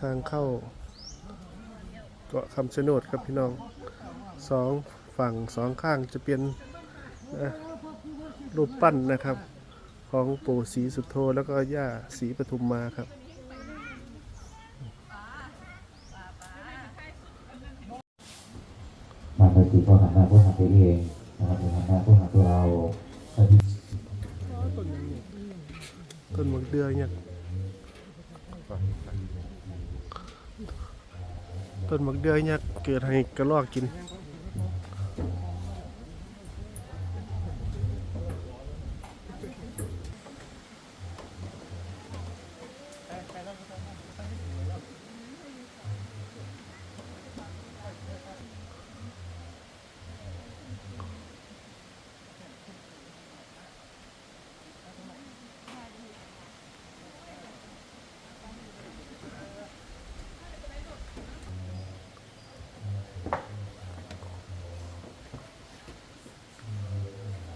ทางเข้าเกาะคำชะโนดครับพี่น้องสองฝั่งสองข้างจะเป็นนะรูปปั้นนะครับ ของปู่ศรีสุโธแล้วก็ย่าศรีปทุมมาครับมาปฏิก็หันหน้าผู้หาตัวเองนะครับหรือหันหน้าผู้หาตัวเราถ้าที่ต้นมะเดือเนี่ย ต้นมะเดือเนี่ยเกิดให้กระรอกกิน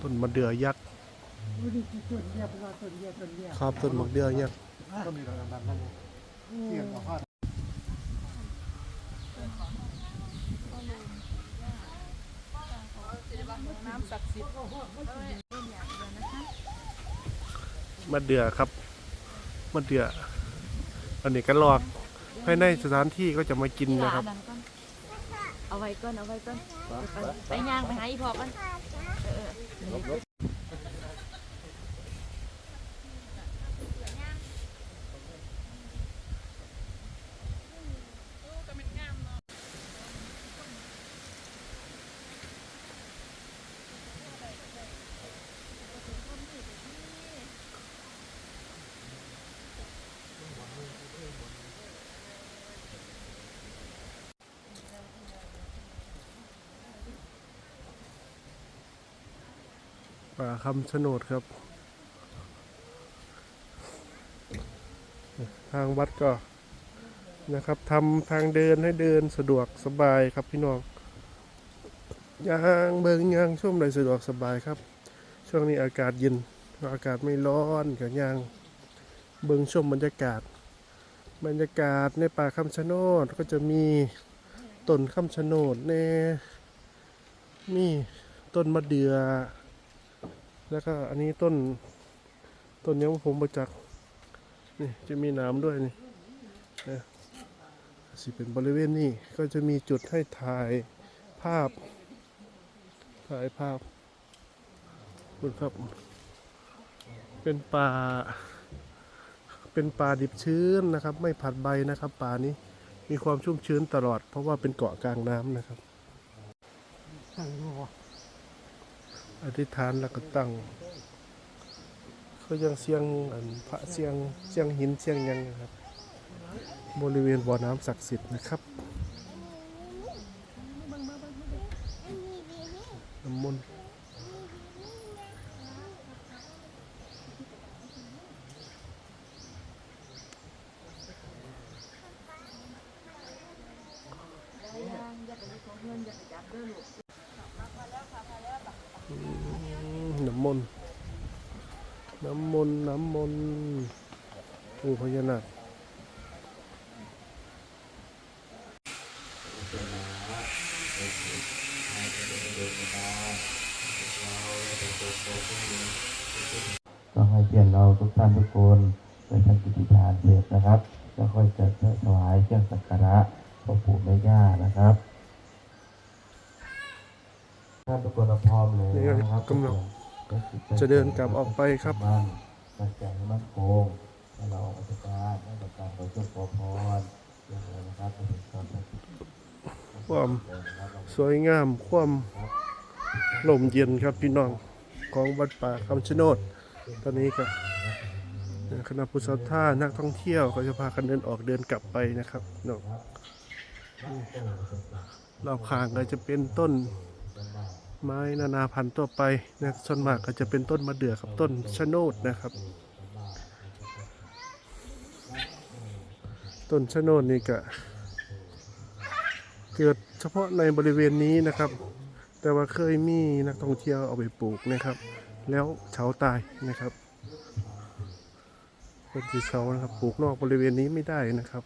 ต้นมะเดือยักษ์ครับต้นมะเดือยักษ์น้ำศักดิ์สิทธิ์มะเดือครับมะเดืออันนี้กระรอกภายในสถานที่ก็จะมากินนี่นะละครับดันก่อน เอาไว้ก่อนเอาไว้ก่อนไปไปย่างไปหาอีพอก่อนเอ ป่าคำชะโนดครับ ทางวัดก็นะครับทำทางเดินให้เดินสะดวกสบายครับพี่น้องยางเบิงยางช่วมใดสะดวกสบายครับ ช่วงนี้อากาศเย็นอากาศไม่ร้อนกับยางเบิงชมบรรยากาศ บรรยากาศในป่าคำชะโนดก็จะมีต้นคำชะโนดแน่มีต้นมะเดื่อ แล้วก็อันนี้ต้นต้นยังผมประจักษ์นี่จะมีน้ำด้วยนี่นะสิเป็นบริเวณนี้ก็จะมีจุดให้ถ่ายภาพ ถ่ายภาพคุณครับ เป็นป่า เป็นป่าดิบชื้นนะครับ ไม่ผัดใบนะครับป่านี้มีความชุ่มชื้นตลอด เพราะว่าเป็นเกาะกลางน้ำนะครับ อธิษฐานแล้วก็ตั้งก็ยังเสียงอันพระเสียงเสียงหินเสียงยังนะครับ บริเวณบ่อน้ำศักดิ์สิทธิ์นะครับน้ำมนต์อืม น้ำมนต์น้ำมนต์น้ำมนต์ปู่พญานาคก็ให้เพียรเราทุกท่านทุกคนไปทำกิจทานเสร็จนะครับ แล้วค่อยจะถวายเครื่องสักการะพ่อปู่แม่ย่านะครับ ท่านทุกคนพร้อมเลยนี่ก็นะครับกำลัง จะเดินกลับออกไปครับมันตั้งใจให้มั่นคงให้เราอธิษฐานให้ประการขอโชคขอพรอย่างไรนะครับเป็นความศักดิ์สิทธิ์ความสวยงามความลมเย็นครับพี่น้องของวัดป่าคำชะโนด ตอนนี้ก็คณะผู้ศรัทธานักท่องเที่ยวก็จะพากันเดินออกเดินกลับไปนะครับเนาะนี่รอบข้างก็จะเป็นต้น ไม้นานาพันธุ์ตัวไปนะส่วนมากก็จะเป็นต้นมะเดื่อกับต้นชะโนดนะครับ ต้นชะโนดนี่ก็เกิดเฉพาะในบริเวณนี้นะครับ แต่ว่าเคยมีนักท่องเที่ยวเอาไปปลูกนะครับ แล้วเฉาตายนะครับต้นที่เฉานะครับปลูกนอกบริเวณนี้ไม่ได้นะครับ